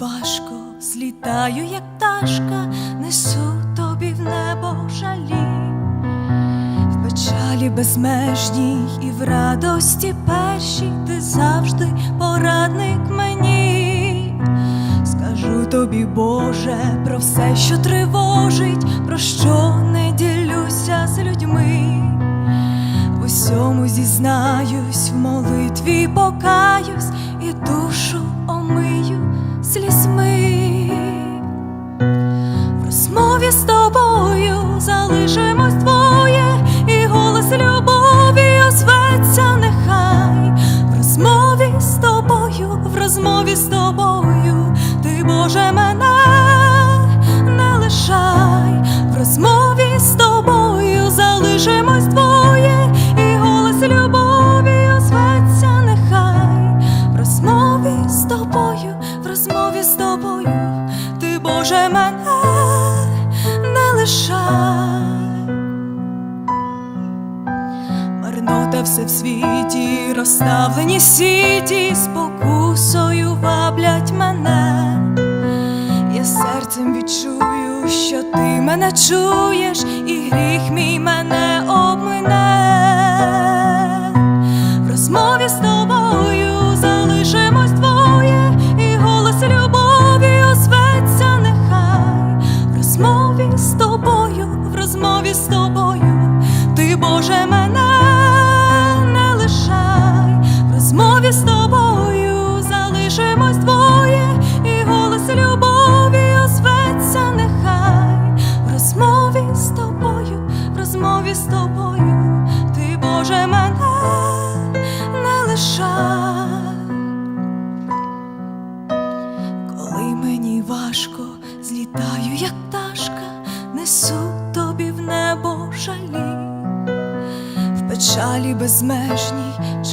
важко, злітаю, як пташка, несу тобі в небо жалі, в печалі безмежній і в радості першій ти завжди порадник мені. Скажу тобі, Боже, про все, що тривожить, про що не ділюся з людьми. Усьому зізнаюсь, в молитві покаюсь і душу омию слізьми. В розмові з тобою залишимось двоє, і голос любові озветься нехай. В розмові з тобою, в розмові з тобою, ти, Боже, мене Марнота все в світі, розставлені сіті, спокусою ваблять мене. Я серцем відчую, що ти мене чуєш, і гріх мій мене обмине. В розмові з тобою розмові з тобою, ти, Боже, мене не лишай. В розмові з тобою залишимось двоє, і голос любові озветься нехай. В розмові з тобою, в розмові з тобою, ти, Боже, мене не лишай. Коли мені важко, злітаю, як пташка, несу тобі в небо жалі, в печалі безмежній